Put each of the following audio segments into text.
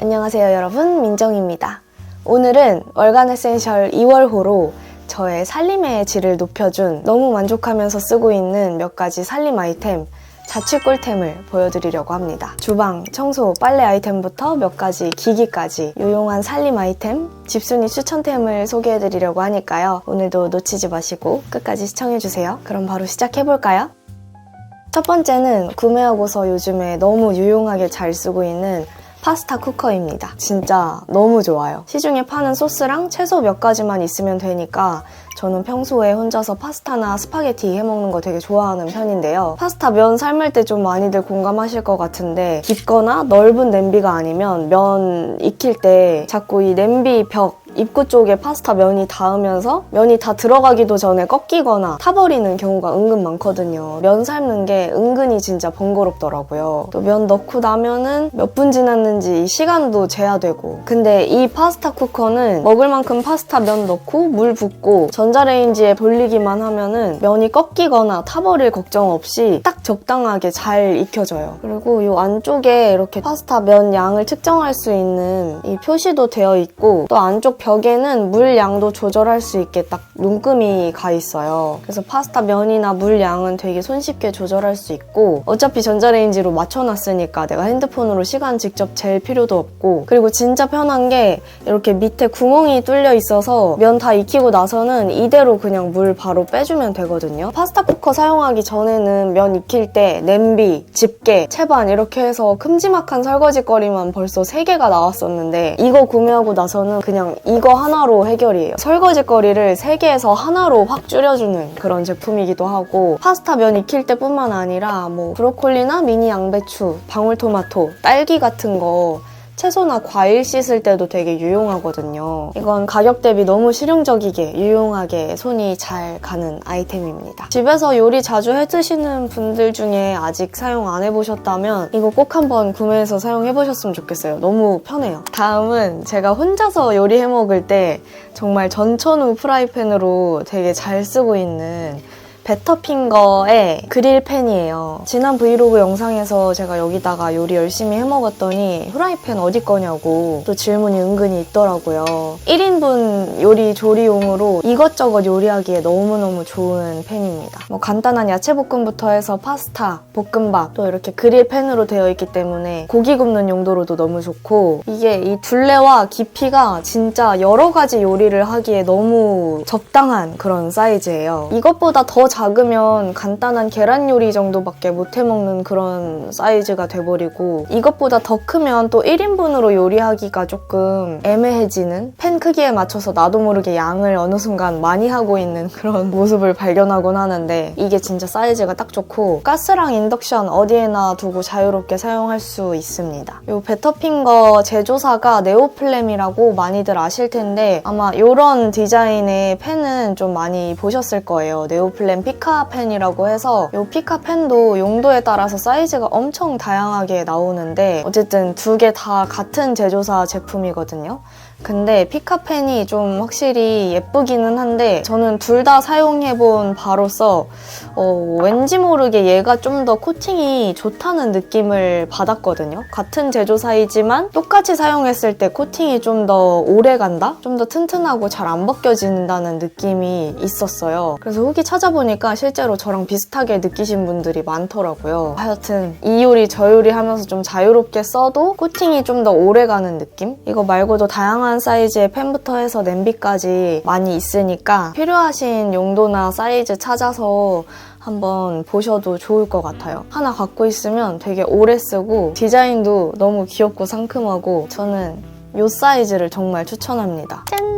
안녕하세요 여러분 민정입니다. 오늘은 월간 에센셜 2월호로 저의 살림의 질을 높여준 너무 만족하면서 쓰고 있는 몇 가지 살림 아이템 자취 꿀템을 보여드리려고 합니다. 주방, 청소, 빨래 아이템부터 몇 가지 기기까지 유용한 살림 아이템, 집순이 추천템을 소개해드리려고 하니까요. 오늘도 놓치지 마시고 끝까지 시청해주세요. 그럼 바로 시작해볼까요? 첫 번째는 구매하고서 요즘에 너무 유용하게 잘 쓰고 있는 파스타 쿠커입니다. 진짜 너무 좋아요. 시중에 파는 소스랑 채소 몇 가지만 있으면 되니까 저는 평소에 혼자서 파스타나 스파게티 해먹는 거 되게 좋아하는 편인데요. 파스타 면 삶을 때 좀 많이들 공감하실 것 같은데 깊거나 넓은 냄비가 아니면 면 익힐 때 자꾸 이 냄비 벽 입구 쪽에 파스타 면이 닿으면서 면이 다 들어가기도 전에 꺾이거나 타버리는 경우가 은근 많거든요. 면 삶는 게 은근히 진짜 번거롭더라고요. 또 면 넣고 나면은 몇 분 지났는지 시간도 재야 되고. 근데 이 파스타 쿠커는 먹을 만큼 파스타 면 넣고 물 붓고 전자레인지에 돌리기만 하면은 면이 꺾이거나 타버릴 걱정 없이 딱 적당하게 잘 익혀져요. 그리고 이 안쪽에 이렇게 파스타 면 양을 측정할 수 있는 이 표시도 되어 있고 또 안쪽 벽 에는 물 양도 조절할 수 있게 딱 눈금이 가 있어요. 그래서 파스타 면이나 물 양은 되게 손쉽게 조절할 수 있고 어차피 전자레인지로 맞춰놨으니까 내가 핸드폰으로 시간 직접 잴 필요도 없고 그리고 진짜 편한 게 이렇게 밑에 구멍이 뚫려 있어서 면 다 익히고 나서는 이대로 그냥 물 바로 빼주면 되거든요. 파스타 쿠커 사용하기 전에는 면 익힐 때 냄비, 집게, 채반 이렇게 해서 큼지막한 설거지거리만 벌써 3개가 나왔었는데 이거 구매하고 나서는 그냥 이거 하나로 해결이에요. 설거지 거리를 3개에서 하나로 확 줄여주는 그런 제품이기도 하고 파스타 면 익힐 때뿐만 아니라 뭐 브로콜리나 미니 양배추, 방울토마토, 딸기 같은 거 채소나 과일 씻을 때도 되게 유용하거든요. 이건 가격 대비 너무 실용적이게 유용하게 손이 잘 가는 아이템입니다. 집에서 요리 자주 해 드시는 분들 중에 아직 사용 안 해보셨다면 이거 꼭 한번 구매해서 사용해 보셨으면 좋겠어요. 너무 편해요. 다음은 제가 혼자서 요리 해 먹을 때 정말 전천후 프라이팬으로 되게 잘 쓰고 있는 베터핑거의 그릴 팬이에요. 지난 브이로그 영상에서 제가 여기다가 요리 열심히 해먹었더니 후라이팬 어디 거냐고 또 질문이 은근히 있더라고요. 1인분 요리 조리용으로 이것저것 요리하기에 너무너무 좋은 팬입니다. 뭐 간단한 야채볶음부터 해서 파스타, 볶음밥 또 이렇게 그릴 팬으로 되어 있기 때문에 고기 굽는 용도로도 너무 좋고 이게 이 둘레와 깊이가 진짜 여러 가지 요리를 하기에 너무 적당한 그런 사이즈예요. 이것보다 더 작으면 간단한 계란 요리 정도밖에 못 해먹는 그런 사이즈가 돼버리고 이것보다 더 크면 또 1인분으로 요리하기가 조금 애매해지는 팬 크기에 맞춰서 나도 모르게 양을 어느 순간 많이 하고 있는 그런 모습을 발견하곤 하는데 이게 진짜 사이즈가 딱 좋고 가스랑 인덕션 어디에나 두고 자유롭게 사용할 수 있습니다. 이 베터핑거 제조사가 네오플램이라고 많이들 아실 텐데 아마 이런 디자인의 펜은 좀 많이 보셨을 거예요. 네오플램 피카펜이라고 해서 이 피카펜도 용도에 따라서 사이즈가 엄청 다양하게 나오는데 어쨌든 두 개 다 같은 제조사 제품이거든요. 근데 피카펜이 좀 확실히 예쁘기는 한데 저는 둘 다 사용해본 바로서 어, 왠지 모르게 얘가 좀 더 코팅이 좋다는 느낌을 받았거든요. 같은 제조사이지만 똑같이 사용했을 때 코팅이 좀 더 오래 간다? 좀 더 튼튼하고 잘 안 벗겨진다는 느낌이 있었어요. 그래서 후기 찾아보니까 실제로 저랑 비슷하게 느끼신 분들이 많더라고요. 하여튼 이 요리 저 요리 하면서 좀 자유롭게 써도 코팅이 좀 더 오래 가는 느낌? 이거 말고도 다양한 사이즈의 펜부터 해서 냄비까지 많이 있으니까 필요하신 용도나 사이즈 찾아서 한번 보셔도 좋을 것 같아요. 하나 갖고 있으면 되게 오래 쓰고 디자인도 너무 귀엽고 상큼하고 저는 이 사이즈를 정말 추천합니다. 짠!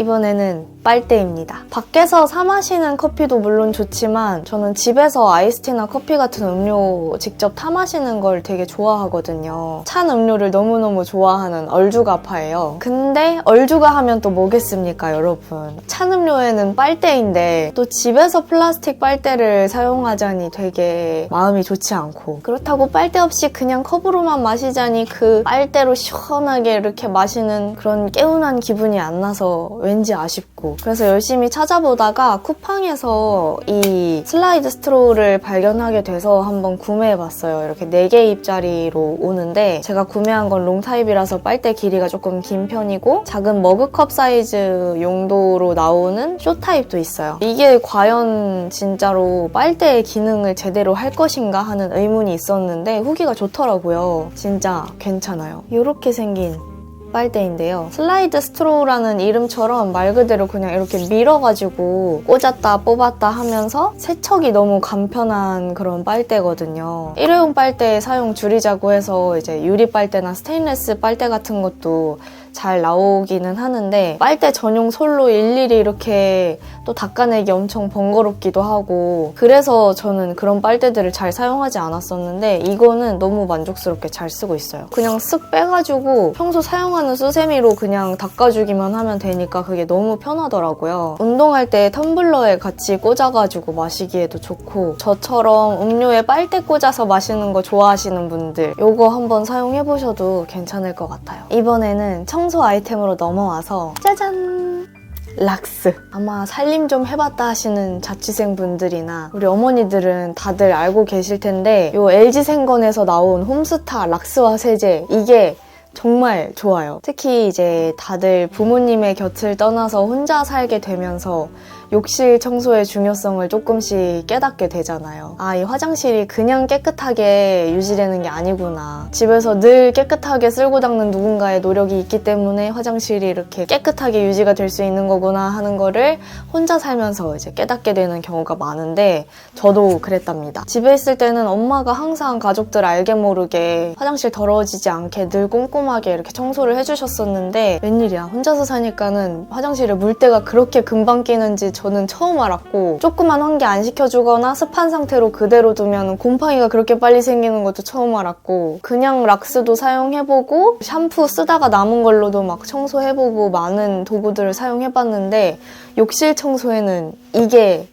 이번에는 빨대입니다. 밖에서 사 마시는 커피도 물론 좋지만 저는 집에서 아이스티나 커피 같은 음료 직접 타 마시는 걸 되게 좋아하거든요. 찬 음료를 너무너무 좋아하는 얼죽아파예요. 근데 얼죽아 하면 또 뭐겠습니까, 여러분? 찬 음료에는 빨대인데 또 집에서 플라스틱 빨대를 사용하자니 되게 마음이 좋지 않고 그렇다고 빨대 없이 그냥 컵으로만 마시자니 그 빨대로 시원하게 이렇게 마시는 그런 개운한 기분이 안 나서 왠지 아쉽고 그래서 열심히 찾아보다가 쿠팡에서 이 슬라이드 스트로우를 발견하게 돼서 한번 구매해봤어요. 이렇게 4개 입짜리로 오는데 제가 구매한 건 롱타입이라서 빨대 길이가 조금 긴 편이고 작은 머그컵 사이즈 용도로 나오는 쇼타입도 있어요. 이게 과연 진짜로 빨대의 기능을 제대로 할 것인가 하는 의문이 있었는데 후기가 좋더라고요. 진짜 괜찮아요. 이렇게 생긴 빨대인데요. 슬라이드 스트로우라는 이름처럼 말 그대로 그냥 이렇게 밀어가지고 꽂았다 뽑았다 하면서 세척이 너무 간편한 그런 빨대거든요. 일회용 빨대 사용 줄이자고 해서 이제 유리 빨대나 스테인레스 빨대 같은 것도 잘 나오기는 하는데 빨대 전용 솔로 일일이 이렇게 또 닦아내기 엄청 번거롭기도 하고 그래서 저는 그런 빨대들을 잘 사용하지 않았었는데 이거는 너무 만족스럽게 잘 쓰고 있어요. 그냥 쓱 빼가지고 평소 사용하는 수세미로 그냥 닦아주기만 하면 되니까 그게 너무 편하더라고요. 운동할 때 텀블러에 같이 꽂아가지고 마시기에도 좋고 저처럼 음료에 빨대 꽂아서 마시는 거 좋아하시는 분들 이거 한번 사용해보셔도 괜찮을 것 같아요. 이번에는 청소 아이템으로 넘어와서 짜잔! 락스. 아마 살림 좀 해봤다 하시는 자취생 분들이나 우리 어머니들은 다들 알고 계실 텐데 요 LG 생건에서 나온 홈스타 락스와 세제 이게 정말 좋아요. 특히 이제 다들 부모님의 곁을 떠나서 혼자 살게 되면서 욕실 청소의 중요성을 조금씩 깨닫게 되잖아요. 아, 이 화장실이 그냥 깨끗하게 유지되는 게 아니구나. 집에서 늘 깨끗하게 쓸고 닦는 누군가의 노력이 있기 때문에 화장실이 이렇게 깨끗하게 유지가 될 수 있는 거구나 하는 거를 혼자 살면서 이제 깨닫게 되는 경우가 많은데 저도 그랬답니다. 집에 있을 때는 엄마가 항상 가족들 알게 모르게 화장실 더러워지지 않게 늘 꼼꼼 하게 이렇게 청소를 해주셨었는데 웬일이야. 혼자서 사니까는 화장실에 물때가 그렇게 금방 끼는지 저는 처음 알았고 조그만 환기 안 시켜주거나 습한 상태로 그대로 두면 곰팡이가 그렇게 빨리 생기는 것도 처음 알았고 그냥 락스도 사용해보고 샴푸 쓰다가 남은 걸로도 막 청소해보고 많은 도구들을 사용해봤는데 욕실 청소에는 이게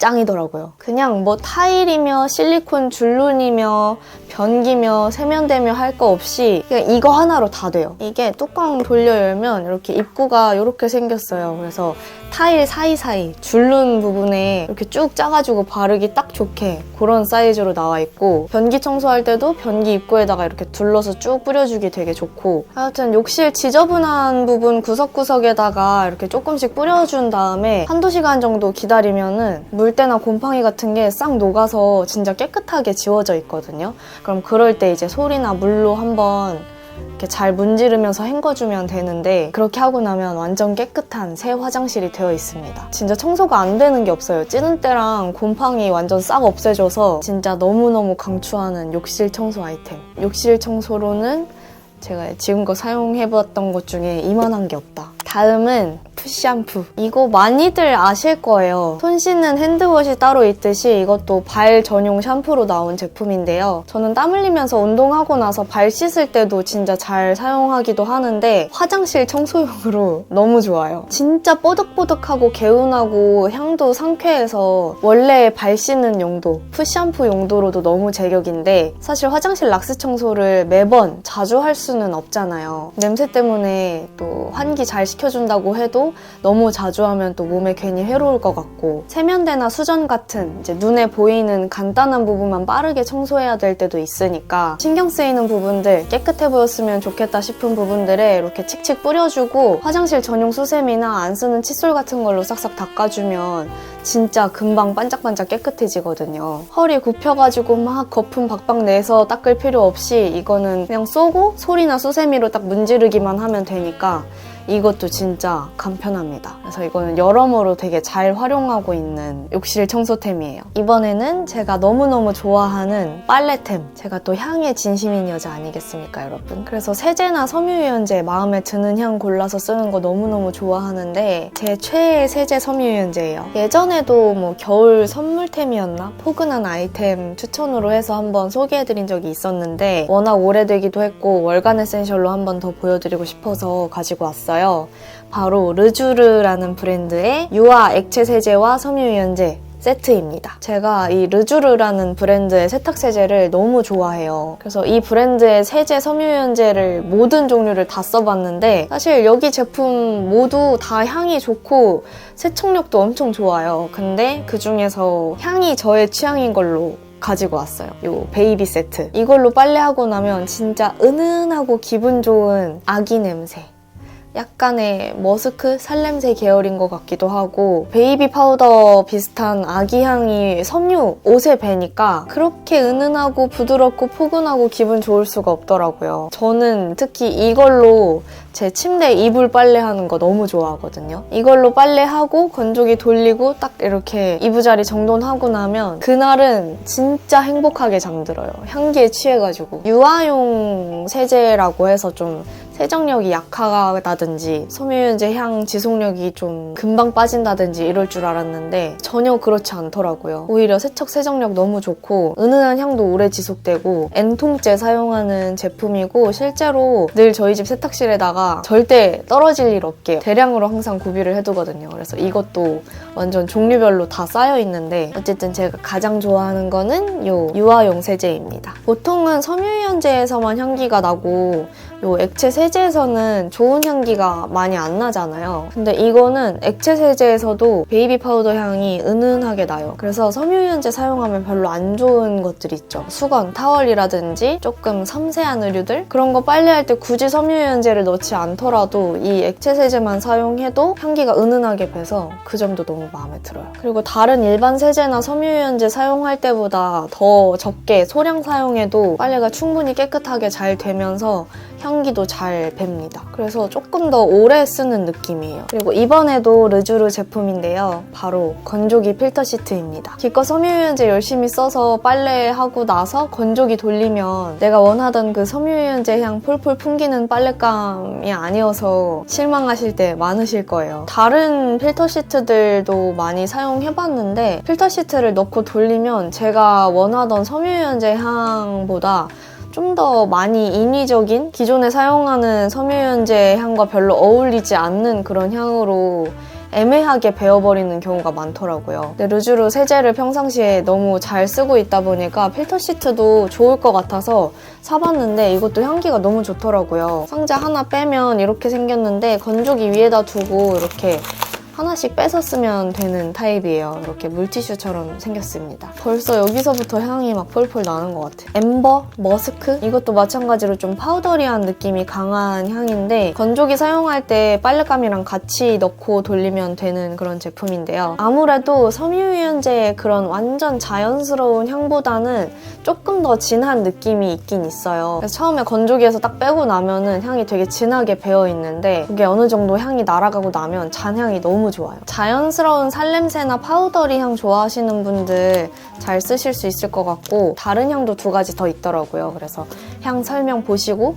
짱이더라고요. 그냥 뭐 타일이며 실리콘 줄눈이며 변기며 세면대며 할 거 없이 그냥 이거 하나로 다 돼요. 이게 뚜껑 돌려 열면 이렇게 입구가 이렇게 생겼어요. 그래서 타일 사이사이 줄눈 부분에 이렇게 쭉 짜가지고 바르기 딱 좋게 그런 사이즈로 나와 있고 변기 청소할 때도 변기 입구에다가 이렇게 둘러서 쭉 뿌려주기 되게 좋고 하여튼 욕실 지저분한 부분 구석구석에다가 이렇게 조금씩 뿌려준 다음에 한두 시간 정도 기다리면은 물때나 곰팡이 같은 게 싹 녹아서 진짜 깨끗하게 지워져 있거든요. 그럼 그럴 때 이제 솔이나 물로 한번 이렇게 잘 문지르면서 헹궈주면 되는데 그렇게 하고 나면 완전 깨끗한 새 화장실이 되어 있습니다. 진짜 청소가 안 되는 게 없어요. 찌는 때랑 곰팡이 완전 싹 없애줘서 진짜 너무너무 강추하는 욕실 청소 아이템. 욕실 청소로는 제가 지금껏 사용해봤던 것 중에 이만한 게 없다. 다음은 푸샴푸. 이거 많이들 아실 거예요. 손 씻는 핸드워시 따로 있듯이 이것도 발 전용 샴푸로 나온 제품인데요. 저는 땀 흘리면서 운동하고 나서 발 씻을 때도 진짜 잘 사용하기도 하는데 화장실 청소용으로 너무 좋아요. 진짜 뽀득뽀득하고 개운하고 향도 상쾌해서 원래 발 씻는 용도, 푸샴푸 용도로도 너무 제격인데 사실 화장실 락스 청소를 매번 자주 할 수는 없잖아요. 냄새 때문에 또 환기 잘 시켜준다고 해도 너무 자주 하면 또 몸에 괜히 해로울 것 같고 세면대나 수전 같은 이제 눈에 보이는 간단한 부분만 빠르게 청소해야 될 때도 있으니까 신경 쓰이는 부분들 깨끗해 보였으면 좋겠다 싶은 부분들에 이렇게 칙칙 뿌려주고 화장실 전용 수세미나 안 쓰는 칫솔 같은 걸로 싹싹 닦아주면 진짜 금방 반짝반짝 깨끗해지거든요. 허리 굽혀가지고 막 거품 박박 내서 닦을 필요 없이 이거는 그냥 쏘고 솔이나 수세미로 딱 문지르기만 하면 되니까 이것도 진짜 간편합니다. 그래서 이거는 여러모로 되게 잘 활용하고 있는 욕실 청소템이에요. 이번에는 제가 너무너무 좋아하는 빨래템. 제가 또 향에 진심인 여자 아니겠습니까, 여러분? 그래서 세제나 섬유유연제 마음에 드는 향 골라서 쓰는 거 너무너무 좋아하는데 제 최애 세제 섬유유연제예요. 예전에도 뭐 겨울 선물템이었나? 포근한 아이템 추천으로 해서 한번 소개해드린 적이 있었는데 워낙 오래되기도 했고 월간 에센셜로 한번 더 보여드리고 싶어서 가지고 왔어요. 바로 르주르라는 브랜드의 유화 액체 세제와 섬유유연제 세트입니다. 제가 이 르주르라는 브랜드의 세탁 세제를 너무 좋아해요. 그래서 이 브랜드의 세제 섬유유연제를 모든 종류를 다 써봤는데 사실 여기 제품 모두 다 향이 좋고 세척력도 엄청 좋아요. 근데 그 중에서 향이 저의 취향인 걸로 가지고 왔어요. 요 베이비 세트. 이걸로 빨래하고 나면 진짜 은은하고 기분 좋은 아기 냄새. 약간의 머스크 살냄새 계열인 것 같기도 하고 베이비 파우더 비슷한 아기 향이 섬유 옷에 배니까 그렇게 은은하고 부드럽고 포근하고 기분 좋을 수가 없더라고요. 저는 특히 이걸로 제 침대 이불 빨래하는 거 너무 좋아하거든요. 이걸로 빨래하고 건조기 돌리고 딱 이렇게 이부자리 정돈하고 나면 그날은 진짜 행복하게 잠들어요. 향기에 취해가지고 유아용 세제라고 해서 좀 세정력이 약하다든지 섬유유연제 향 지속력이 좀 금방 빠진다든지 이럴 줄 알았는데 전혀 그렇지 않더라고요. 오히려 세척 세정력 너무 좋고 은은한 향도 오래 지속되고 N통째 사용하는 제품이고 실제로 늘 저희 집 세탁실에 다가 절대 떨어질 일 없게 대량으로 항상 구비를 해두거든요. 그래서 이것도 완전 종류별로 다 쌓여 있는데 어쨌든 제가 가장 좋아하는 거는 요 유아용 세제입니다. 보통은 섬유유연제에서만 향기가 나고 요 액체 세제에서는 좋은 향기가 많이 안 나잖아요. 근데 이거는 액체 세제에서도 베이비 파우더 향이 은은하게 나요. 그래서 섬유유연제 사용하면 별로 안 좋은 것들 있죠. 수건, 타월이라든지 조금 섬세한 의류들 그런 거 빨래할 때 굳이 섬유유연제를 넣지 않더라도 이 액체 세제만 사용해도 향기가 은은하게 배서 그 점도 너무 마음에 들어요. 그리고 다른 일반 세제나 섬유유연제 사용할 때보다 더 적게 소량 사용해도 빨래가 충분히 깨끗하게 잘 되면서 향기도 잘 뱄니다. 그래서 조금 더 오래 쓰는 느낌이에요. 그리고 이번에도 르주르 제품인데요. 바로 건조기 필터 시트입니다. 기껏 섬유유연제 열심히 써서 빨래하고 나서 건조기 돌리면 내가 원하던 그 섬유유연제 향 폴폴 풍기는 빨랫감이 아니어서 실망하실 때 많으실 거예요. 다른 필터 시트들도 많이 사용해봤는데 필터 시트를 넣고 돌리면 제가 원하던 섬유유연제 향보다 좀 더 많이 인위적인 기존에 사용하는 섬유유연제 향과 별로 어울리지 않는 그런 향으로 애매하게 배어버리는 경우가 많더라고요. 근데 르주르 세제를 평상시에 너무 잘 쓰고 있다 보니까 필터 시트도 좋을 것 같아서 사봤는데 이것도 향기가 너무 좋더라고요. 상자 하나 빼면 이렇게 생겼는데 건조기 위에다 두고 이렇게 하나씩 뺏어 쓰면 되는 타입이에요. 이렇게 물티슈처럼 생겼습니다. 벌써 여기서부터 향이 막 폴폴 나는 것 같아요. 엠버, 머스크 이것도 마찬가지로 좀 파우더리한 느낌이 강한 향인데 건조기 사용할 때 빨랫감이랑 같이 넣고 돌리면 되는 그런 제품인데요. 아무래도 섬유유연제의 그런 완전 자연스러운 향보다는 조금 더 진한 느낌이 있긴 있어요. 그래서 처음에 건조기에서 딱 빼고 나면은 향이 되게 진하게 배어 있는데 그게 어느 정도 향이 날아가고 나면 잔향이 너무 좋아요. 자연스러운 살냄새나 파우더리 향 좋아하시는 분들 잘 쓰실 수 있을 것 같고 다른 향도 두 가지 더 있더라고요. 그래서 향 설명 보시고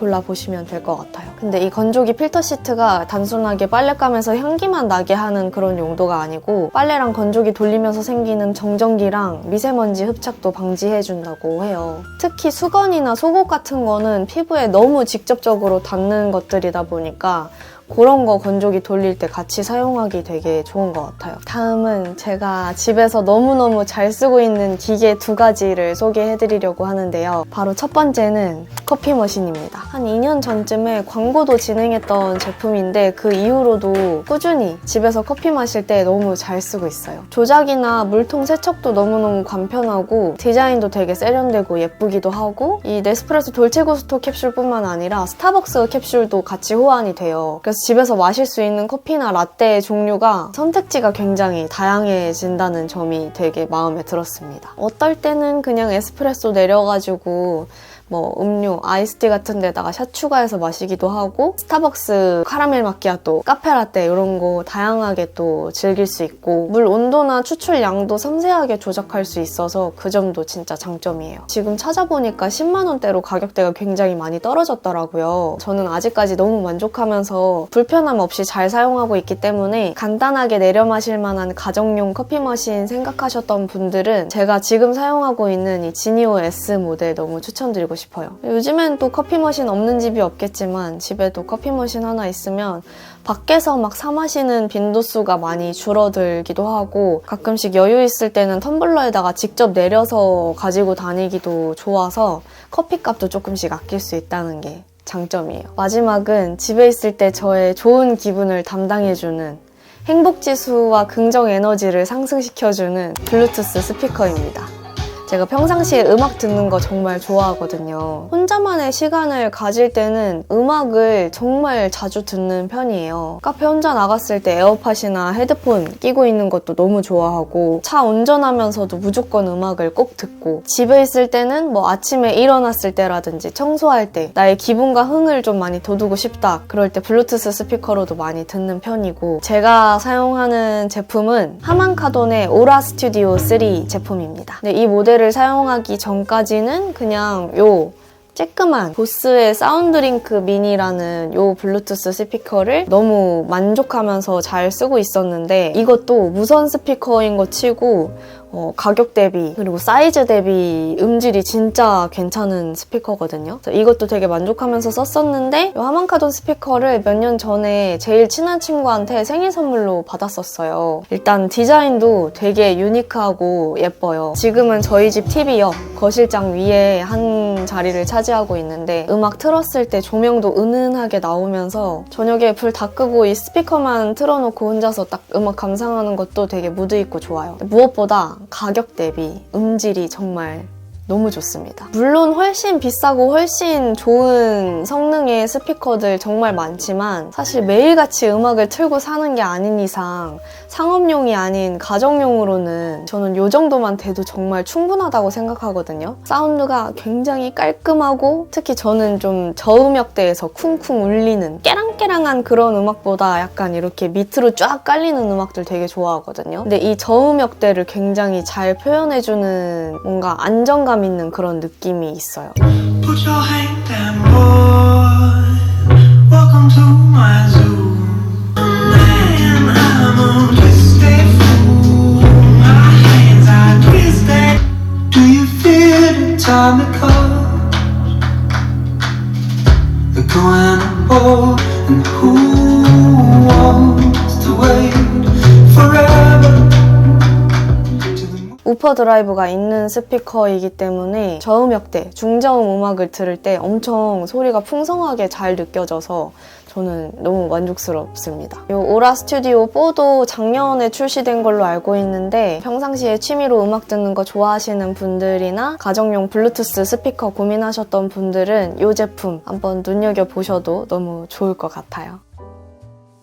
골라보시면 될 것 같아요. 근데 이 건조기 필터 시트가 단순하게 빨랫감에서 향기만 나게 하는 그런 용도가 아니고 빨래랑 건조기 돌리면서 생기는 정전기랑 미세먼지 흡착도 방지해준다고 해요. 특히 수건이나 속옷 같은 거는 피부에 너무 직접적으로 닿는 것들이다 보니까 그런 거 건조기 돌릴 때 같이 사용하기 되게 좋은 것 같아요. 다음은 제가 집에서 너무너무 잘 쓰고 있는 기계 두 가지를 소개해드리려고 하는데요. 바로 첫 번째는 커피 머신입니다. 한 2년 전쯤에 광고도 진행했던 제품인데 그 이후로도 꾸준히 집에서 커피 마실 때 너무 잘 쓰고 있어요. 조작이나 물통 세척도 너무너무 간편하고 디자인도 되게 세련되고 예쁘기도 하고 이 네스프레소 돌체구스토 캡슐뿐만 아니라 스타벅스 캡슐도 같이 호환이 돼요. 집에서 마실 수 있는 커피나 라떼 종류가 선택지가 굉장히 다양해진다는 점이 되게 마음에 들었습니다. 어떨 때는 그냥 에스프레소 내려가지고 뭐 음료, 아이스티 같은 데다가 샷 추가해서 마시기도 하고 스타벅스 카라멜 마키아또, 카페라떼 이런 거 다양하게 또 즐길 수 있고 물 온도나 추출 양도 섬세하게 조작할 수 있어서 그 점도 진짜 장점이에요. 지금 찾아보니까 10만 원대로 가격대가 굉장히 많이 떨어졌더라고요. 저는 아직까지 너무 만족하면서 불편함 없이 잘 사용하고 있기 때문에 간단하게 내려 마실 만한 가정용 커피 머신 생각하셨던 분들은 제가 지금 사용하고 있는 이 지니오 S 모델 너무 추천드리고 싶어요. 요즘엔 또 커피 머신 없는 집이 없겠지만 집에도 커피 머신 하나 있으면 밖에서 막 사 마시는 빈도수가 많이 줄어들기도 하고 가끔씩 여유 있을 때는 텀블러에다가 직접 내려서 가지고 다니기도 좋아서 커피 값도 조금씩 아낄 수 있다는 게 장점이에요. 마지막은 집에 있을 때 저의 좋은 기분을 담당해주는 행복 지수와 긍정 에너지를 상승시켜주는 블루투스 스피커입니다. 제가 평상시에 음악 듣는 거 정말 좋아하거든요. 혼자만의 시간을 가질 때는 음악을 정말 자주 듣는 편이에요. 카페 혼자 나갔을 때 에어팟이나 헤드폰 끼고 있는 것도 너무 좋아하고 차 운전하면서도 무조건 음악을 꼭 듣고 집에 있을 때는 뭐 아침에 일어났을 때라든지 청소할 때 나의 기분과 흥을 좀 많이 돋우고 싶다. 그럴 때 블루투스 스피커로도 많이 듣는 편이고 제가 사용하는 제품은 하만카돈의 오라 스튜디오 3 제품입니다. 근데 이 모델 을 사용하기 전까지는 그냥 요 쬐끄만 보스의 사운드링크 미니라는 요 블루투스 스피커를 너무 만족하면서 잘 쓰고 있었는데 이것도 무선 스피커인 거 치고 어, 가격 대비 그리고 사이즈 대비 음질이 진짜 괜찮은 스피커거든요. 이것도 되게 만족하면서 썼었는데 이 하만카돈 스피커를 몇 년 전에 제일 친한 친구한테 생일 선물로 받았었어요. 일단 디자인도 되게 유니크하고 예뻐요. 지금은 저희 집 TV 옆 거실장 위에 한 자리를 차지하고 있는데 음악 틀었을 때 조명도 은은하게 나오면서 저녁에 불 다 끄고 이 스피커만 틀어놓고 혼자서 딱 음악 감상하는 것도 되게 무드 있고 좋아요. 무엇보다 가격 대비 음질이 정말 너무 좋습니다. 물론 훨씬 비싸고 훨씬 좋은 성능의 스피커들 정말 많지만 사실 매일같이 음악을 틀고 사는 게 아닌 이상 상업용이 아닌 가정용으로는 저는 이 정도만 돼도 정말 충분하다고 생각하거든요. 사운드가 굉장히 깔끔하고 특히 저는 좀 저음역대에서 쿵쿵 울리는 깨랑깨랑한 그런 음악보다 약간 이렇게 밑으로 쫙 깔리는 음악들 되게 좋아하거든요. 근데 이 저음역대를 굉장히 잘 표현해주는 뭔가 안정감 있는 그런 느낌이 있어요. 우퍼 드라이브가 있는 스피커이기 때문에 저음역대, 중저음 음악을 들을 때 엄청 소리가 풍성하게 잘 느껴져서 저는 너무 만족스럽습니다. 이 오라 스튜디오 4도 작년에 출시된 걸로 알고 있는데 평상시에 취미로 음악 듣는 거 좋아하시는 분들이나 가정용 블루투스 스피커 고민하셨던 분들은 이 제품 한번 눈여겨보셔도 너무 좋을 것 같아요.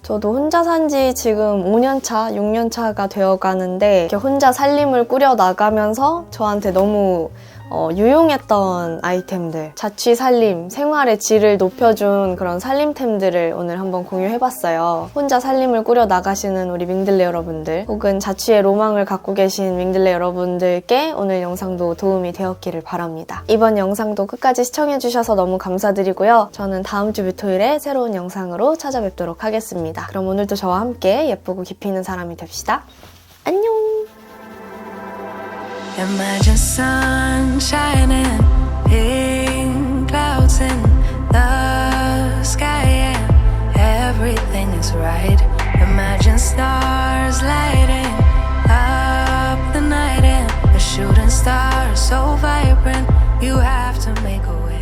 저도 혼자 산 지 지금 5년 차, 6년 차가 되어 가는데 이렇게 혼자 살림을 꾸려 나가면서 저한테 너무 어, 유용했던 아이템들, 자취 살림, 생활의 질을 높여준 그런 살림템들을 오늘 한번 공유해봤어요. 혼자 살림을 꾸려 나가시는 우리 밍들레 여러분들, 혹은 자취의 로망을 갖고 계신 밍들레 여러분들께 오늘 영상도 도움이 되었기를 바랍니다. 이번 영상도 끝까지 시청해주셔서 너무 감사드리고요. 저는 다음 주 토요일에 새로운 영상으로 찾아뵙도록 하겠습니다. 그럼 오늘도 저와 함께 예쁘고 깊이 있는 사람이 됩시다. 안녕! Imagine I just sunshine and pink clouds in the sky? And everything is right. Imagine stars lighting up the night and shooting stars so vibrant. You have to make a way.